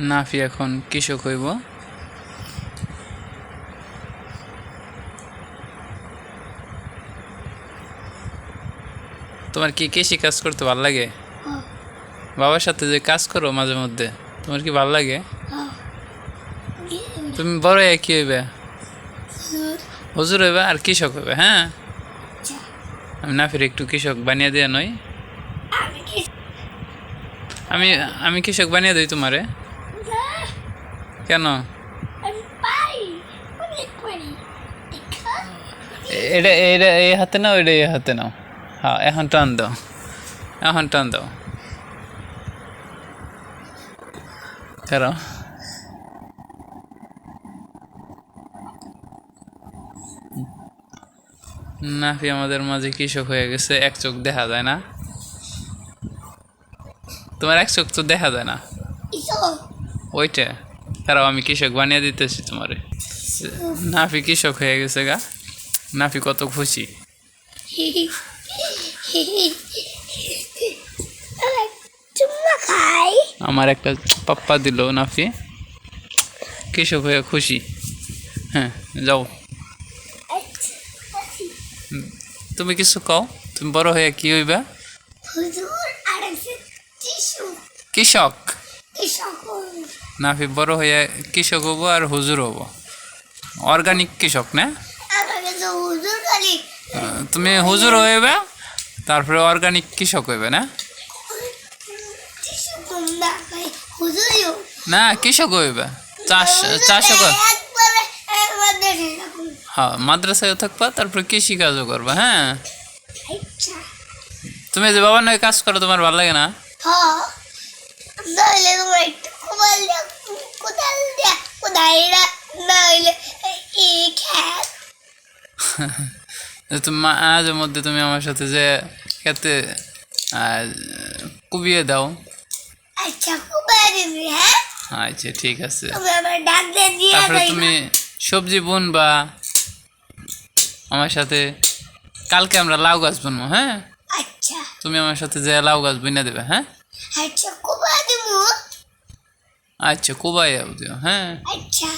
নাফি এখন কৃষক হইব। তোমার কি কৃষি কাজ করতে ভালো লাগে? বাবার সাথে যে কাজ করো মাঝে মধ্যে তোমার কি ভালো লাগে? তুমি বড় হয়ে কি হইবে? হুজুর। হইবে আর কৃষক হইবে হ্যাঁ? আমি নাফির একটু কৃষক বানিয়ে দেওয়া নই আমি আমি কৃষক বানিয়ে দিই তোমারে। কেন? এটা এটা এই হাতে নাও এটা এই হাতে নাও। হ্যাঁ এখন টান দাও। এখন টান দাও। কারও নাফি আমাদের মাঝে কৃষক হয়ে গেছে এক চোখ দেখা যায় না। তোমার এক চোখ তো দেখা যায় না। ওইটা। তারাও আমি কৃষক বানিয়ে দিতেছি তোমারে। নাফি কৃষক হয়ে গেছে গা। নাফি কত খুশি। আমার একটা পাপ্পা দিল নাফি। কৃষক হয়ে খুশি। হ্যাঁ যাও। তুমি কিছু কও? তুমি বড় হয়ে কি হইবা? কৃষক? নাফি বড় হয়ে কৃষক হব আর হুজুর হব। অর্গানিক কৃষক না? তুমি হুজুর হইবে তারপরে অর্গানিক কৃষক হইবে না? না কৃষক হইবে। চাষ চাষ হ্যাঁ মাদ্রাসায় থাকবা তারপরে কৃষি কাজও করবা হ্যাঁ? আচ্ছা। তুমি যে বাবার নয় কাজ করো তোমার ভালো লাগে না? হ্যাঁ। নইলে তোমার একটু কোদাল দিয়া কোদাল দিয়া কোদাইরা নইলে এই খ্যাত যে তুমি মা- মাঝে মধ্যে তুমি আমার সাথে যে খেতে কুবিয়ে দাও আচ্ছা দিবি হ্যাঁ আচ্ছা ঠিক আছে তারপরে তুমি সবজি বুনবা আমার সাথে কালকে আমরা লাউ গাছ বুনবো হ্যাঁ আচ্ছা তুমি আমার সাথে যে লাউ গাছ বুনে দেবে হ্যাঁ আচ্ছা কোবা দিমু আচ্ছা কুবাই দিও হ্যাঁ আচ্ছা